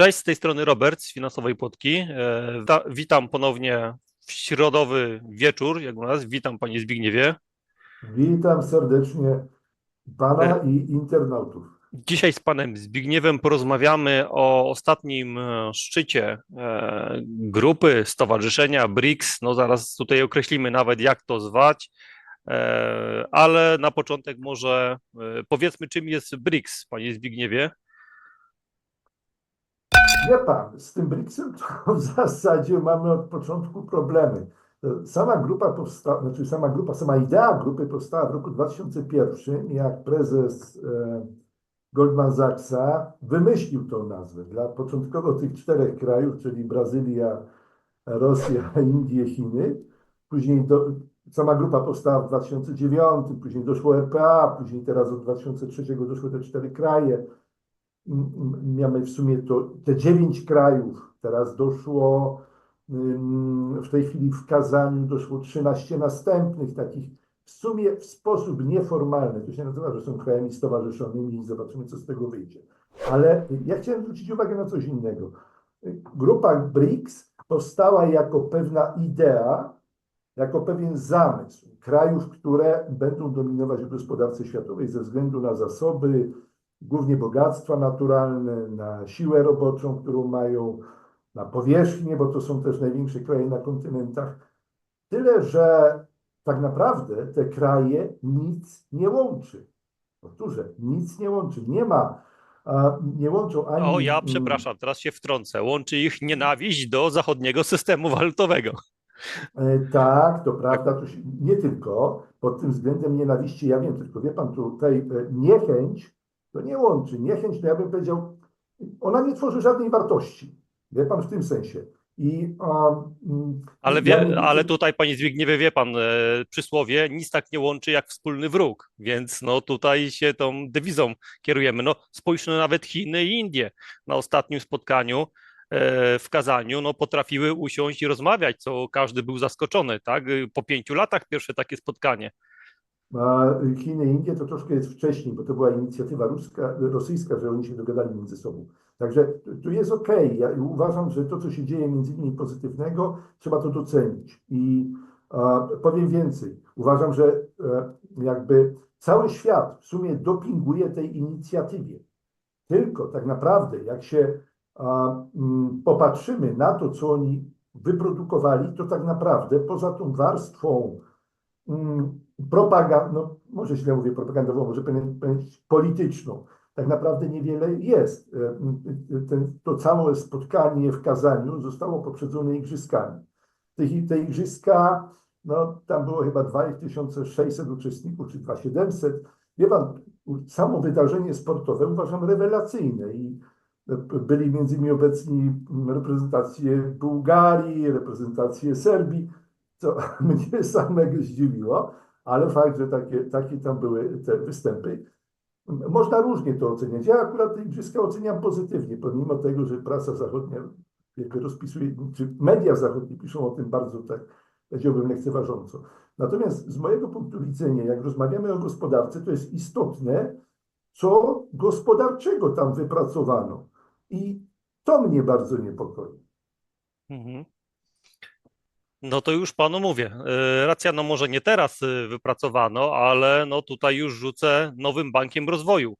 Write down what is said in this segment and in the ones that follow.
Cześć, z tej strony Robert z Finansowej Płotki. E, wita- Witam ponownie w środowy wieczór, jak u nas. Witam Panie Zbigniewie. Witam serdecznie Pana i internautów. Dzisiaj z Panem Zbigniewem porozmawiamy o ostatnim e, szczycie e, grupy, stowarzyszenia BRICS. No zaraz tutaj określimy nawet jak to zwać, E, ale na początek może e, powiedzmy czym jest BRICS, Panie Zbigniewie. Wie Pan, z tym BRICS-em to w zasadzie mamy od początku problemy. Sama grupa powstała, znaczy sama grupa, sama idea grupy powstała w roku 2001, jak prezes e, Goldman Sachsa wymyślił tą nazwę dla początkowo tych czterech krajów, czyli Brazylia, Rosja, Indie, Chiny. Później do, sama grupa powstała w 2009, później doszło RPA, później teraz od 2003 doszły te cztery kraje. Mamy w sumie to, te dziewięć krajów, teraz doszło w tej chwili w Kazaniu doszło 13 następnych takich w sumie w sposób nieformalny. To się nazywa, że są krajami stowarzyszonymi i zobaczymy, co z tego wyjdzie. Ale ja chciałem zwrócić uwagę na coś innego. Grupa BRICS powstała jako pewna idea, jako pewien zamysł krajów, które będą dominować w gospodarce światowej ze względu na zasoby, głównie bogactwa naturalne, na siłę roboczą, którą mają, na powierzchnię, bo to są też największe kraje na kontynentach. Tyle, że tak naprawdę te kraje nic nie łączy. Powtórzę, nic nie łączy. Nie ma, nie łączą ani. O, ja przepraszam, teraz się wtrącę. Łączy ich nienawiść do zachodniego systemu walutowego. E, Tak, to prawda, to się, nie tylko pod tym względem nienawiści, ja wiem, tylko wie pan, tutaj e, niechęć to nie łączy. Niechęć, to ja bym powiedział, ona nie tworzy żadnej wartości. Wie pan w tym sensie. I, mm, Ale, ja wie, bym- ale tutaj, panie Zbigniewie, wie pan, e, przysłowie, nic tak nie łączy jak wspólny wróg, więc no tutaj się tą dewizą kierujemy. No spójrzmy nawet Chiny i Indie. Na ostatnim spotkaniu e, w Kazaniu no, potrafiły usiąść i rozmawiać, co każdy był zaskoczony, tak? Po pięciu latach pierwsze takie spotkanie. A Chiny i Indie to troszkę jest wcześniej, bo to była inicjatywa ruska, rosyjska, że oni się dogadali między sobą. Także tu jest okej. Ja uważam, że to, co się dzieje między innymi pozytywnego, trzeba to docenić. I a, powiem więcej. Uważam, że e, jakby cały świat w sumie dopinguje tej inicjatywie. Tylko tak naprawdę, jak się a, mm, popatrzymy na to, co oni wyprodukowali, to tak naprawdę poza tą warstwą propagandą, no może źle mówię propagandową, może polityczną, tak naprawdę niewiele jest. E, m, Ten, to całe spotkanie w Kazaniu zostało poprzedzone igrzyskami. Te, te igrzyska, no tam było chyba 2600 uczestników, czy 2700. Wie pan, samo wydarzenie sportowe uważam rewelacyjne i e, byli między innymi obecni reprezentacje Bułgarii, reprezentacje Serbii, co mnie samego zdziwiło, ale fakt, że takie, takie tam były te występy. Można różnie to oceniać. Ja akurat te igrzyska oceniam pozytywnie, pomimo tego, że prasa zachodnia jakby rozpisuje, czy media zachodnie piszą o tym bardzo tak, powiedziałbym, lekceważąco. Natomiast z mojego punktu widzenia, jak rozmawiamy o gospodarce, to jest istotne, co gospodarczego tam wypracowano. I to mnie bardzo niepokoi. Mhm. No to już panu mówię. e, Racja, no może nie teraz e, wypracowano, ale no tutaj już rzucę nowym bankiem rozwoju.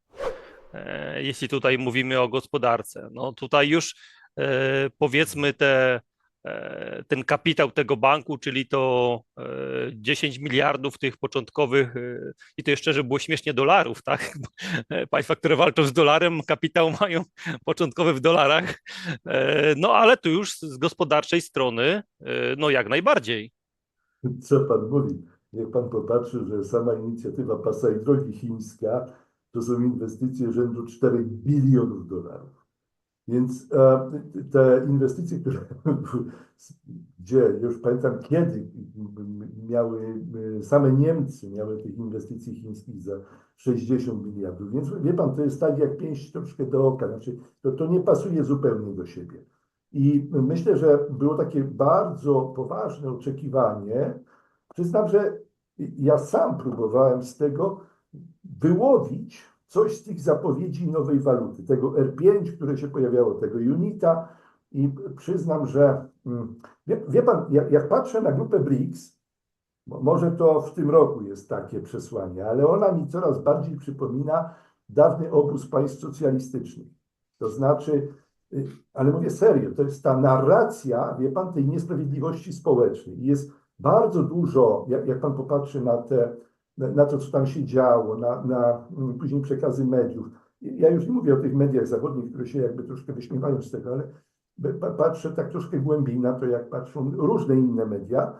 E, Jeśli tutaj mówimy o gospodarce, no tutaj już powiedzmy te, ten kapitał tego banku, czyli to e, 10 miliardów tych początkowych, e, i to jeszcze, żeby było śmiesznie dolarów, tak? E, Państwa, które walczą z dolarem, kapitał mają początkowy w dolarach. E, No ale tu już z gospodarczej strony, e, no jak najbardziej. Co pan mówi? Niech pan popatrzy, że sama inicjatywa Pasa i Drogi Chińska to są inwestycje rzędu 4 bilionów dolarów. Więc e, te inwestycje, które, gdzie już pamiętam kiedy miały, e, same Niemcy miały tych inwestycji chińskich za 60 miliardów. Więc wie pan, to jest tak jak pięść troszkę do oka. Znaczy, to, to nie pasuje zupełnie do siebie. I myślę, że było takie bardzo poważne oczekiwanie. Przyznam, że ja sam próbowałem z tego wyłowić coś z tych zapowiedzi nowej waluty, tego R5, które się pojawiało, tego UNITA i przyznam, że mm, wie, wie pan, jak, jak patrzę na grupę BRICS, mo- może to w tym roku jest takie przesłanie, ale ona mi coraz bardziej przypomina dawny obóz państw socjalistycznych. To znaczy, y, ale mówię serio, to jest ta narracja, wie pan, tej niesprawiedliwości społecznej. Jest bardzo dużo, jak, jak pan popatrzy na, te, na, to, co tam się działo, na, na mm, później przekazy mediów. Ja już nie mówię o tych mediach zachodnich, które się jakby troszkę wyśmiewają z tego, ale patrzę tak troszkę głębiej na to, jak patrzą różne inne media,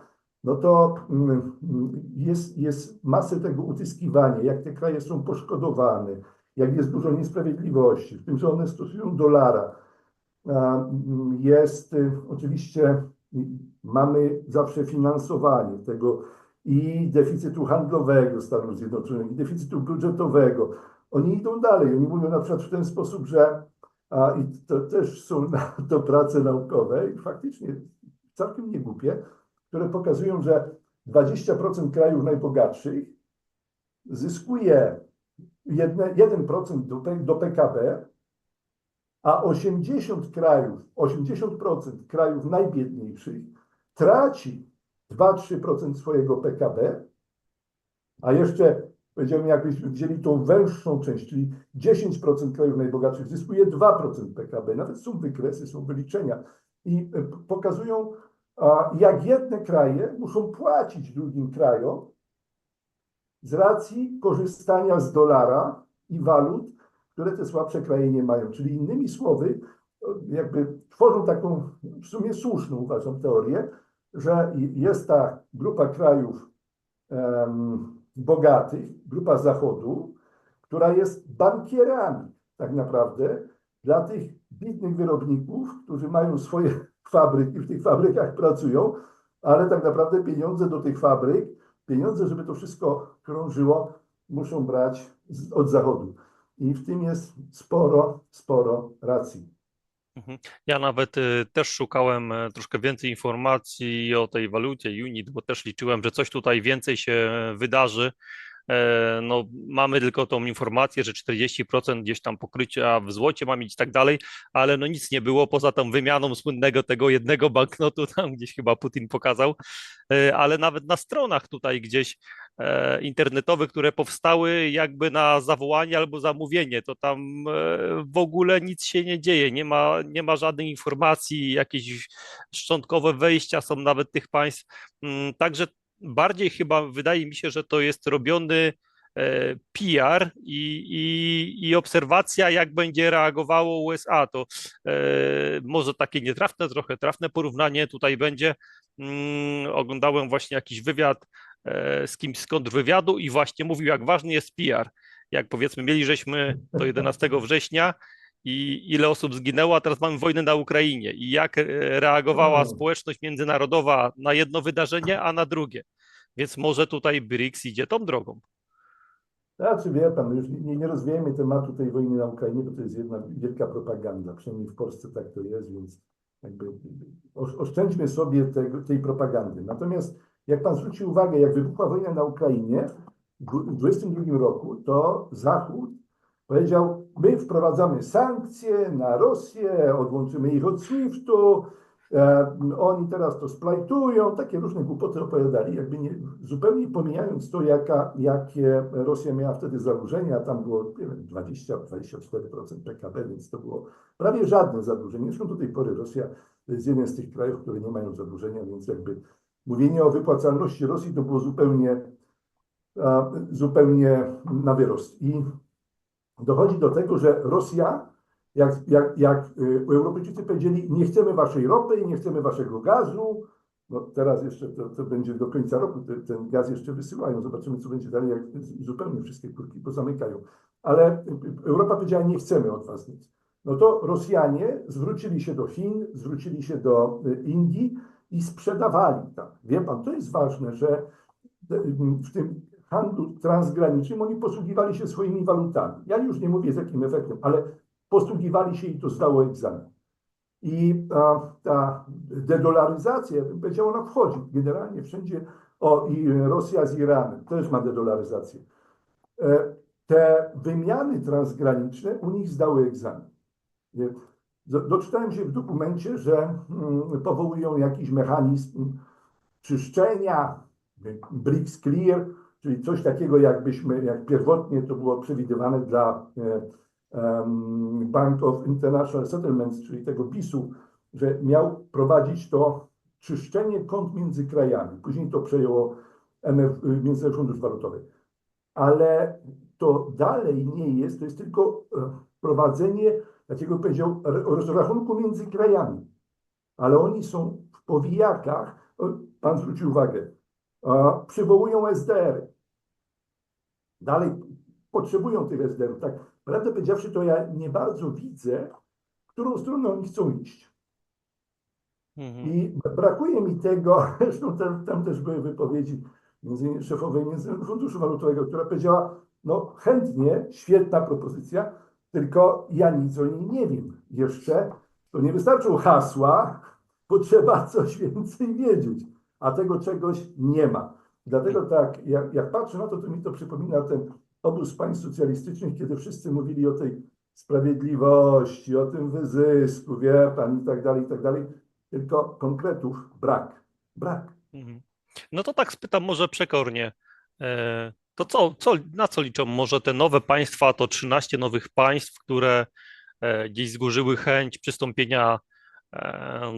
no to mm, mm, jest, jest masę tego utyskiwania, jak te kraje są poszkodowane, jak jest dużo niesprawiedliwości, w tym, że one stosują dolara. Jest y, oczywiście, y, mamy zawsze finansowanie tego i deficytu handlowego Stanów Zjednoczonych, i deficytu budżetowego. Oni idą dalej. Oni mówią na przykład w ten sposób, że a, i to też są na to prace naukowe i faktycznie całkiem niegłupie, które pokazują, że 20% krajów najbogatszych zyskuje jedne, 1% do, do PKB, a 80 krajów, 80% krajów najbiedniejszych traci 2-3% swojego PKB, a jeszcze powiedziałbym, jakbyśmy wzięli tą węższą część, czyli 10% krajów najbogatszych zyskuje 2% PKB. Nawet są wykresy, są wyliczenia i e, pokazują, jak jedne kraje muszą płacić drugim krajom z racji korzystania z dolara i walut, które te słabsze kraje nie mają. Czyli innymi słowy, jakby tworzą taką w sumie słuszną, uważam, teorię, że jest ta grupa krajów em, bogatych, grupa Zachodu, która jest bankierami tak naprawdę dla tych biednych wyrobników, którzy mają swoje fabryki, w tych fabrykach pracują, ale tak naprawdę pieniądze do tych fabryk, pieniądze, żeby to wszystko krążyło, muszą brać z, od Zachodu. I w tym jest sporo, sporo racji. Ja nawet y, też szukałem e, troszkę więcej informacji o tej walucie UNIT, bo też liczyłem, że coś tutaj więcej się wydarzy. E, No, mamy tylko tą informację, że 40% gdzieś tam pokrycia w złocie ma mieć i tak dalej, ale no nic nie było poza tą wymianą słynnego tego jednego banknotu, tam gdzieś chyba Putin pokazał, E, ale nawet na stronach tutaj gdzieś e, internetowych, które powstały jakby na zawołanie albo zamówienie, to tam w ogóle nic się nie dzieje, nie ma, nie ma żadnej informacji, jakieś szczątkowe wejścia są nawet tych państw, Mm, także bardziej chyba wydaje mi się, że to jest robiony e, PR i, i, i obserwacja, jak będzie reagowało USA. To e, może takie nietrafne, trochę trafne porównanie tutaj będzie. Mm, Oglądałem właśnie jakiś wywiad e, z kimś z kontrwywiadu i właśnie mówił, jak ważny jest PR. Jak powiedzmy, mieli żeśmy to 11 września i ile osób zginęło, a teraz mamy wojnę na Ukrainie i jak e, reagowała Mm. społeczność międzynarodowa na jedno wydarzenie, a na drugie. Więc może tutaj BRICS idzie tą drogą. Znaczy, wie pan, już nie, nie rozwijajmy tematu tej wojny na Ukrainie, bo to jest jedna wielka propaganda. Przynajmniej w Polsce tak to jest, więc jakby osz- oszczędźmy sobie tego, tej propagandy. Natomiast jak pan zwrócił uwagę, jak wybuchła wojna na Ukrainie w 2022 roku, to Zachód powiedział, my wprowadzamy sankcje na Rosję, odłączymy ich od SWIFT-u, e, oni teraz to splajtują, takie różne głupoty opowiadali, jakby nie, zupełnie pomijając to, jaka, jakie Rosja miała wtedy zadłużenie, a tam było nie wiem, 20-24% PKB, więc to było prawie żadne zadłużenie. Zresztą do tej pory Rosja jest jeden z tych krajów, które nie mają zadłużenia, więc jakby mówienie o wypłacalności Rosji to było zupełnie, a, zupełnie na wyrost. I dochodzi do tego, że Rosja, jak, jak, jak y, Europejczycy powiedzieli, nie chcemy waszej ropy nie chcemy waszego gazu, no teraz jeszcze to, to będzie do końca roku, ten, ten gaz jeszcze wysyłają, zobaczymy co będzie dalej, jak zupełnie wszystkie kurki pozamykają. Ale y, y, Europa powiedziała, nie chcemy od was nic. No to Rosjanie zwrócili się do Chin, zwrócili się do Indii i sprzedawali tam. Wie pan, to jest ważne, że w tym handlu transgranicznym oni posługiwali się swoimi walutami. Ja już nie mówię z jakim efektem, ale posługiwali się i to zdało egzamin. I a, ta dedolaryzacja, ja bym powiedział, ona wchodzi generalnie wszędzie. O, i Rosja z Iranem też ma dedolaryzację. E, te wymiany transgraniczne u nich zdały egzamin. Doczytałem się w dokumencie, że mm, powołują jakiś mechanizm czyszczenia, BRICS Clear, czyli coś takiego, jakbyśmy, jak pierwotnie to było przewidywane dla e, Bank of International Settlements, czyli tego BIS-u, że miał prowadzić to czyszczenie kont między krajami. Później to przejęło MF, Międzynarodowy Fundusz Walutowy. Ale to dalej nie jest, to jest tylko e, prowadzenie, takiego powiedział, rozrachunku między krajami. Ale oni są w powijakach, pan zwrócił uwagę, przywołują SDR. Dalej potrzebują tych SDR-ów. Tak, prawdę powiedziawszy, to ja nie bardzo widzę, którą stronę oni chcą iść. Mhm. I brakuje mi tego, zresztą tam, tam też były wypowiedzi między innymi szefowej Międzynarodowego Funduszu Walutowego, która powiedziała, no chętnie, świetna propozycja, tylko ja nic o niej nie wiem jeszcze. To nie wystarczą hasła, potrzeba coś więcej wiedzieć, a tego czegoś nie ma. Dlatego tak, jak, jak patrzę na to, to mi to przypomina ten obóz państw socjalistycznych, kiedy wszyscy mówili o tej sprawiedliwości, o tym wyzysku, wie pan, i tak dalej, i tak dalej. Tylko konkretów brak. Brak. Mhm. No to tak spytam może przekornie. E, To co, co, na co liczą może te nowe państwa, to 13 nowych państw, które e, gdzieś zgłosiły chęć przystąpienia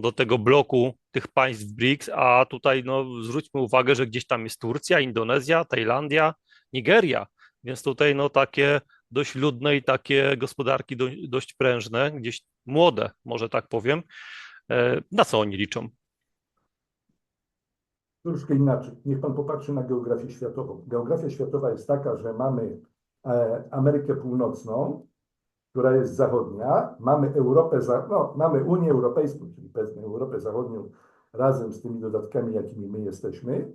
do tego bloku tych państw BRICS, a tutaj no, zwróćmy uwagę, że gdzieś tam jest Turcja, Indonezja, Tajlandia, Nigeria, więc tutaj no takie dość ludne i takie gospodarki do, dość prężne, gdzieś młode, może tak powiem. E, Na co oni liczą? Troszkę inaczej. Niech pan popatrzy na geografię światową. Geografia światowa jest taka, że mamy e, Amerykę Północną, która jest zachodnia, mamy Europę, no, mamy Unię Europejską, czyli powiedzmy Europę Zachodnią razem z tymi dodatkami, jakimi my jesteśmy.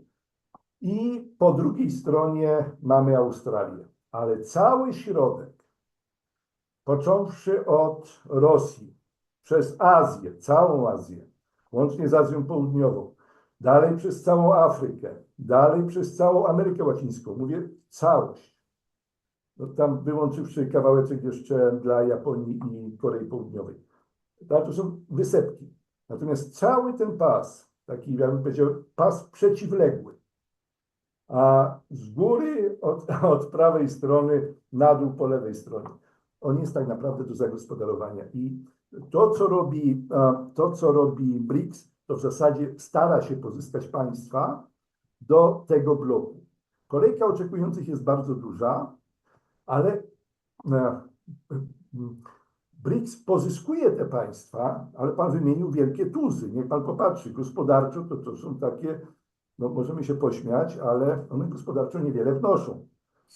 I po drugiej stronie mamy Australię. Ale cały środek, począwszy od Rosji, przez Azję, całą Azję, łącznie z Azją Południową, dalej przez całą Afrykę, dalej przez całą Amerykę Łacińską, mówię całość. No tam wyłączywszy kawałeczek jeszcze dla Japonii i Korei Południowej. Tak, to są wysepki. Natomiast cały ten pas, taki ja bym powiedział, pas przeciwległy, a z góry od, od prawej strony na dół po lewej stronie, on jest tak naprawdę do zagospodarowania. I to, co robi, to, co robi BRICS, to w zasadzie stara się pozyskać państwa do tego bloku. Kolejka oczekujących jest bardzo duża, ale e, BRICS pozyskuje te państwa, ale pan wymienił wielkie tuzy. Niech pan popatrzy, gospodarczo to, to są takie, no możemy się pośmiać, ale one gospodarczo niewiele wnoszą.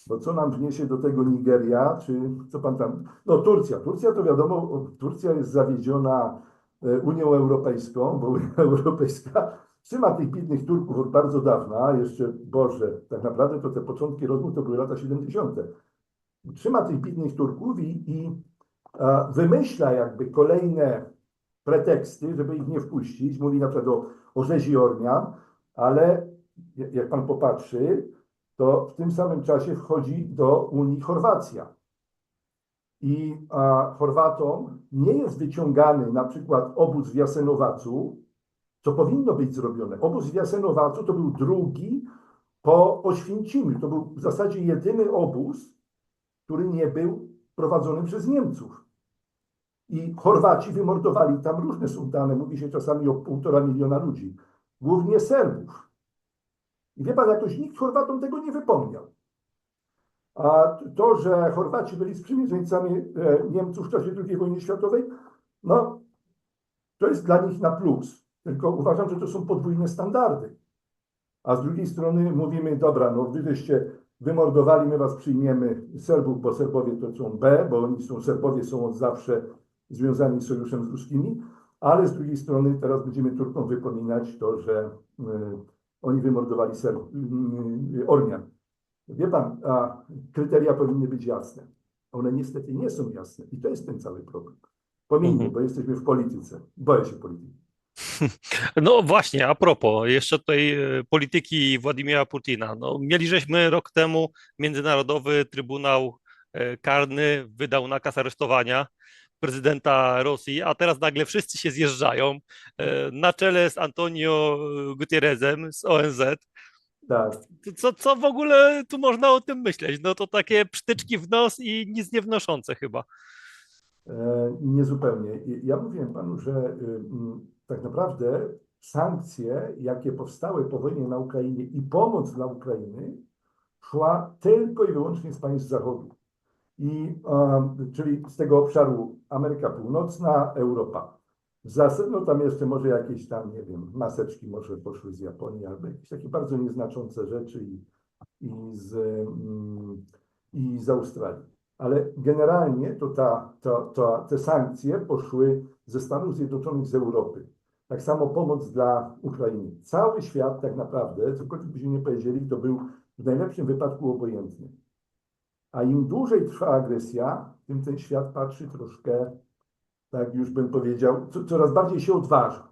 Bo co nam wniesie do tego Nigeria, czy co pan tam, no Turcja. Turcja to wiadomo, Turcja jest zawiedziona e, Unią Europejską, bo Unia Europejska trzyma tych biednych Turków od bardzo dawna, jeszcze, Boże, tak naprawdę to te początki rozmów to były lata 70. Trzyma tych biednych Turków i, i a, wymyśla jakby kolejne preteksty, żeby ich nie wpuścić. Mówi na przykład o, o rzezi Ormian, ale jak pan popatrzy, to w tym samym czasie wchodzi do Unii Chorwacja. I a, Chorwatom nie jest wyciągany na przykład obóz w Jasenowacu, co powinno być zrobione. Obóz w Jasenowacu to był drugi po Oświęcimiu. To był w zasadzie jedyny obóz, który nie był prowadzony przez Niemców. I Chorwaci wymordowali tam różne są dane, mówi się czasami o półtora miliona ludzi, głównie Serbów. I wie pan, jakoś nikt Chorwatom tego nie wypomniał. A to, że Chorwaci byli sprzymierzeńcami e, Niemców w czasie II wojny światowej, no to jest dla nich na plus. Tylko uważam, że to są podwójne standardy. A z drugiej strony mówimy, dobra, no wy żeście wymordowali, my was przyjmiemy Serbów, bo Serbowie to są B, bo oni są, Serbowie są od zawsze związani z sojuszem z ruskimi, ale z drugiej strony teraz będziemy Turkom wypominać to, że y, oni wymordowali Serb, y, Ormian. Wie pan, a kryteria powinny być jasne. One niestety nie są jasne i to jest ten cały problem. Pomińmy, Mhm. bo jesteśmy w polityce. Boję się polityki. No właśnie, a propos jeszcze tutaj e, polityki Władimira Putina. No, mieli żeśmy rok temu Międzynarodowy Trybunał e, karny wydał nakaz aresztowania prezydenta Rosji, a teraz nagle wszyscy się zjeżdżają e, na czele z Antonio Gutierrezem z ONZ. Tak. Co, co w ogóle tu można o tym myśleć? No to takie psztyczki w nos i nic nie wnoszące chyba. E, Niezupełnie. Ja mówiłem panu, że y, tak naprawdę sankcje, jakie powstały po wojnie na Ukrainie i pomoc dla Ukrainy, szła tylko i wyłącznie z państw Zachodu. I, czyli z tego obszaru Ameryka Północna, Europa. Zasadzie, no tam jeszcze może jakieś tam, nie wiem, maseczki może poszły z Japonii, albo jakieś takie bardzo nieznaczące rzeczy i, i, z, mm, i z Australii. Ale generalnie to, ta, to, to te sankcje poszły ze Stanów Zjednoczonych, z Europy. Tak samo pomoc dla Ukrainy. Cały świat tak naprawdę, cokolwiek byśmy nie powiedzieli, to był w najlepszym wypadku obojętny. A im dłużej trwa agresja, tym ten świat patrzy troszkę, tak już bym powiedział, co, coraz bardziej się odważa.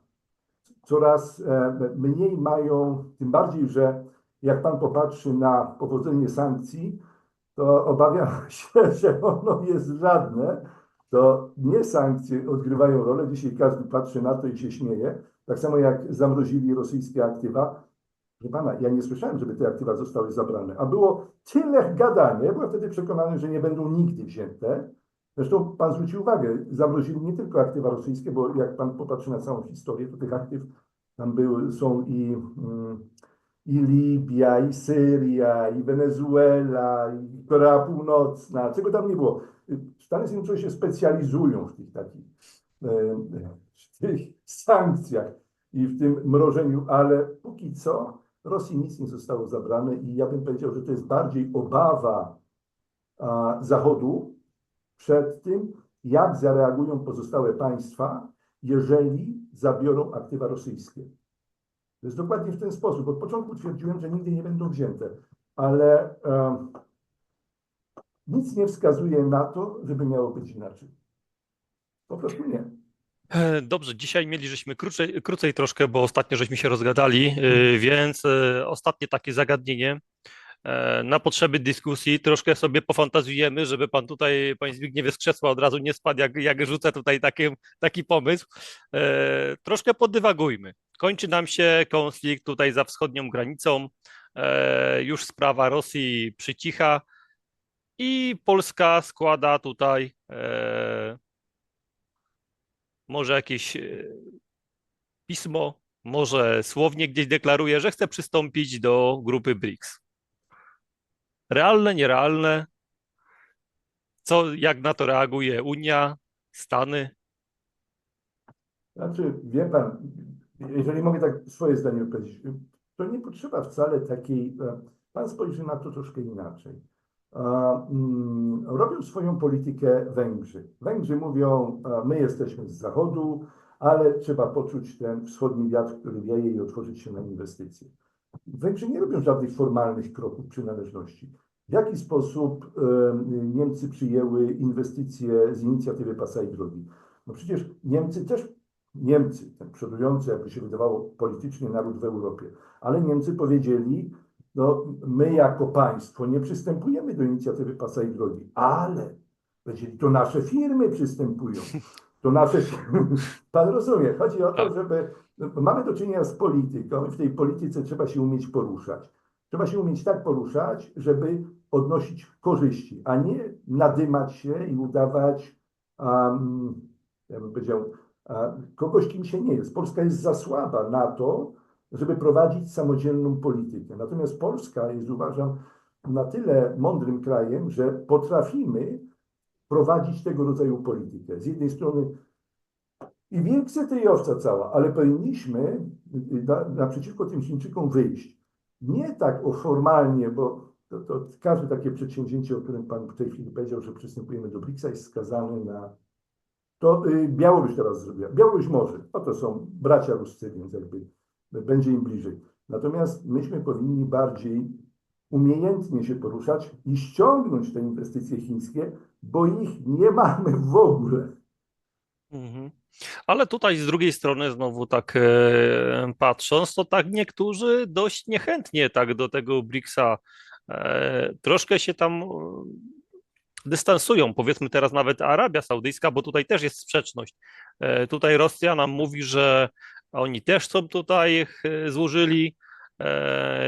Coraz e, mniej mają, tym bardziej, że jak pan popatrzy na powodzenie sankcji, to obawiam się, że ono jest żadne. To nie sankcje odgrywają rolę. Dzisiaj każdy patrzy na to i się śmieje. Tak samo jak zamrozili rosyjskie aktywa. Proszę pana, ja nie słyszałem, żeby te aktywa zostały zabrane. A było tyle gadania. Byłem wtedy przekonany, że nie będą nigdy wzięte. Zresztą pan zwrócił uwagę, zamrozili nie tylko aktywa rosyjskie, bo jak pan popatrzy na całą historię, to tych aktyw tam były, są i, mm, i Libia, i Syria, i Wenezuela, i Korea Północna, czego tam nie było. Stany Zjednoczone się specjalizują w tych takich e, w tych sankcjach i w tym mrożeniu, ale póki co Rosji nic nie zostało zabrane i ja bym powiedział, że to jest bardziej obawa Zachodu przed tym, jak zareagują pozostałe państwa, jeżeli zabiorą aktywa rosyjskie. To jest dokładnie w ten sposób. Od początku twierdziłem, że nigdy nie będą wzięte, ale e, nic nie wskazuje na to, żeby miało być inaczej. Po prostu nie. E, Dobrze, dzisiaj mieli żeśmy krócej, krócej troszkę, bo ostatnio żeśmy się rozgadali, e, więc e, ostatnie takie zagadnienie. E, Na potrzeby dyskusji troszkę sobie pofantazjujemy, żeby pan tutaj, panie Zbigniewie, z krzesła od razu nie spadł, jak, jak rzucę tutaj taki, taki pomysł. E, Troszkę podywagujmy. Kończy nam się konflikt tutaj za wschodnią granicą. E, Już sprawa Rosji przycicha i Polska składa tutaj może jakieś pismo, może słownie gdzieś deklaruje, że chce przystąpić do grupy BRICS. Realne, nierealne? Co, jak na to reaguje Unia, Stany? Znaczy, wie pan, jeżeli mogę tak swoje zdanie powiedzieć, to nie potrzeba wcale takiej. e, Pan spojrzy na to troszkę inaczej. E, mm, Robią swoją politykę Węgrzy. Węgrzy mówią, e, my jesteśmy z zachodu, ale trzeba poczuć ten wschodni wiatr, który wieje i otworzyć się na inwestycje. Węgrzy nie robią żadnych formalnych kroków przynależności. W jaki sposób Niemcy przyjęły inwestycje z inicjatywy Pasa i Drogi? No przecież Niemcy też Niemcy, ten przodujący, jakby się wydawało, politycznie naród w Europie, ale Niemcy powiedzieli, no my jako państwo nie przystępujemy do inicjatywy Pasa i Drogi, ale powiedzieli, to nasze firmy przystępują. To firmy. Pan rozumie, chodzi o to, żeby mamy do czynienia z polityką i w tej polityce trzeba się umieć poruszać. Trzeba się umieć tak poruszać, żeby odnosić korzyści, a nie nadymać się i udawać, um, ja bym powiedział, kogoś, kim się nie jest. Polska jest za słaba na to, żeby prowadzić samodzielną politykę. Natomiast Polska jest, uważam, na tyle mądrym krajem, że potrafimy prowadzić tego rodzaju politykę. Z jednej strony i wilk syty i owca cała, ale powinniśmy na, naprzeciwko tym Chińczykom wyjść. Nie tak formalnie, bo to, to każde takie przedsięwzięcie, o którym Pan w tej chwili powiedział, że przystępujemy do BRICS-a, jest skazane na to y, Białoruś teraz zrobiła. Białoruś może, no to są bracia ruscy, więc jakby będzie im bliżej. Natomiast myśmy powinni bardziej umiejętnie się poruszać i ściągnąć te inwestycje chińskie, bo ich nie mamy w ogóle. Mhm. Ale tutaj z drugiej strony znowu tak e, patrząc, to tak niektórzy dość niechętnie tak do tego BRICS-a e, troszkę się tam e, dystansują, powiedzmy teraz nawet Arabia Saudyjska, bo tutaj też jest sprzeczność. Tutaj Rosja nam mówi, że oni też są tutaj złożyli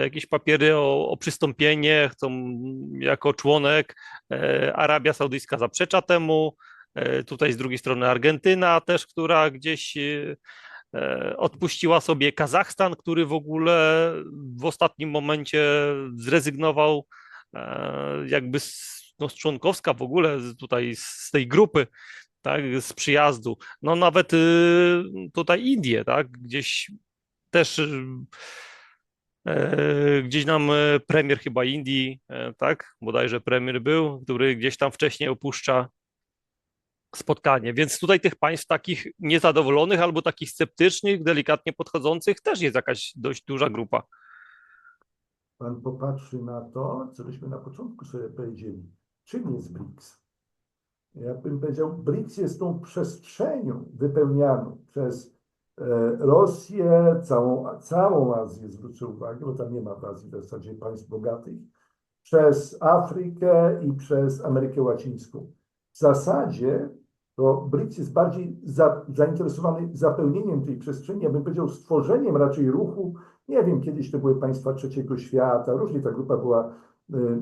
jakieś papiery o, o przystąpienie, chcą jako członek. E, Arabia Saudyjska zaprzecza temu. E, Tutaj z drugiej strony Argentyna też, która gdzieś e, e, odpuściła sobie Kazachstan, który w ogóle w ostatnim momencie zrezygnował e, jakby z, no, z członkowska w ogóle tutaj z tej grupy, tak, z przyjazdu. No nawet y, tutaj Indie, tak, gdzieś też e, gdzieś nam e, premier chyba Indii, e, tak, bodajże premier był, który gdzieś tam wcześniej opuszcza spotkanie. Więc tutaj tych państw takich niezadowolonych albo takich sceptycznych, delikatnie podchodzących też jest jakaś dość duża grupa. Pan popatrzy na to, co byśmy na początku sobie powiedzieli. Czym jest BRICS? Ja bym powiedział, BRICS jest tą przestrzenią wypełnianą przez e, Rosję, całą, całą Azję, zwrócę uwagę, bo tam nie ma w Azji w zasadzie państw bogatych, przez Afrykę i przez Amerykę Łacińską. W zasadzie to BRICS jest bardziej za, zainteresowany zapełnieniem tej przestrzeni, ja bym powiedział stworzeniem raczej ruchu, nie wiem, kiedyś to były państwa trzeciego świata, różnie ta grupa była y, y,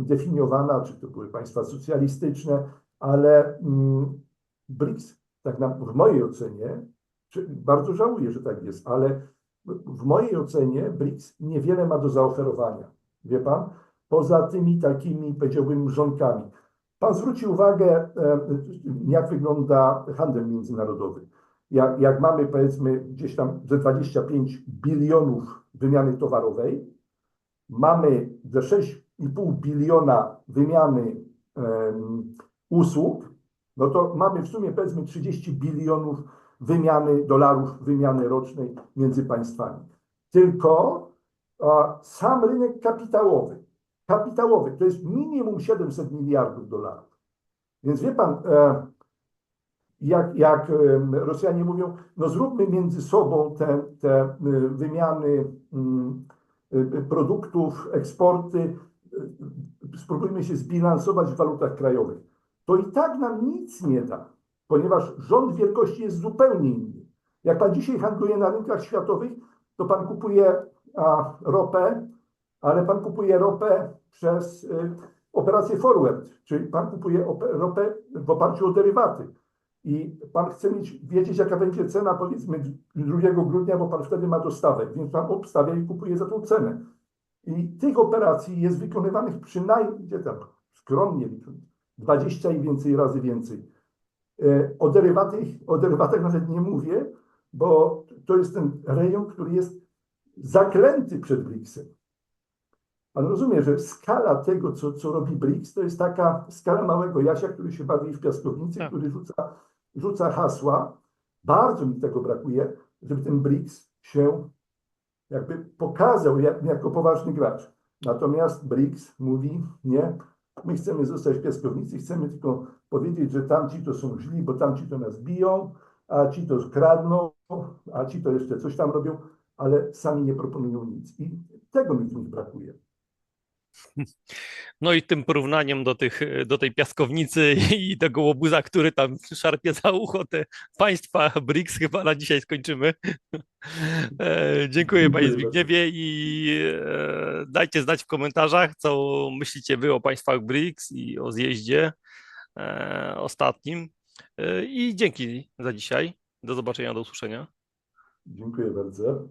definiowana, czy to były państwa socjalistyczne, ale mm, BRICS, tak na, w mojej ocenie, bardzo żałuję, że tak jest, ale w- mojej ocenie BRICS niewiele ma do zaoferowania. Wie pan? Poza tymi takimi, powiedziałbym, mrzonkami. Pan zwróci uwagę, e, jak wygląda handel międzynarodowy. Jak, jak mamy, powiedzmy, gdzieś tam ze 25 bilionów wymiany towarowej, mamy ze 6,5 biliona wymiany em, usług, no to mamy w sumie powiedzmy 30 bilionów wymiany dolarów, wymiany rocznej między państwami. Tylko a, sam rynek kapitałowy, kapitałowy to jest minimum 700 miliardów dolarów. Więc wie pan, e, jak, jak Rosjanie mówią, no zróbmy między sobą te, te y, wymiany mm, y, y, produktów, eksporty, spróbujmy się zbilansować w walutach krajowych. To i tak nam nic nie da, ponieważ rząd wielkości jest zupełnie inny. Jak pan dzisiaj handluje na rynkach światowych, to pan kupuje a, ropę, ale pan kupuje ropę przez y, operację forward, czyli pan kupuje op- ropę w oparciu o derywaty. I pan chce mieć, wiedzieć, jaka będzie cena, powiedzmy, 2 grudnia, bo pan wtedy ma dostawę, więc pan obstawia i kupuje za tą cenę. I tych operacji jest wykonywanych przynajmniej, gdzie tam, skromnie licząc, 20 i więcej razy więcej. O derywatach, o derywatach nawet nie mówię, bo to jest ten rejon, który jest zaklęty przed BRICS-em. Pan rozumie, że skala tego, co, co robi BRICS, to jest taka skala małego Jasia, który się bawi w piaskownicy, Tak. który rzuca, rzuca hasła. Bardzo mi tego brakuje, żeby ten BRICS się jakby pokazał jak, jako poważny gracz. Natomiast BRICS mówi, nie, my chcemy zostać w piaskownicy, chcemy tylko powiedzieć, że tamci to są źli, bo tamci to nas biją, a ci to kradną, a ci to jeszcze coś tam robią, ale sami nie proponują nic. I tego mi w nich brakuje. No i tym porównaniem do, tych, do tej piaskownicy i tego łobuza, który tam szarpie za ucho te państwa BRICS chyba na dzisiaj skończymy. E, Dziękuję panie Zbigniewie i e, dajcie znać w komentarzach, co myślicie wy o państwach BRICS i o zjeździe e, ostatnim. E, I dzięki za dzisiaj. Do zobaczenia, do usłyszenia. Dziękuję bardzo.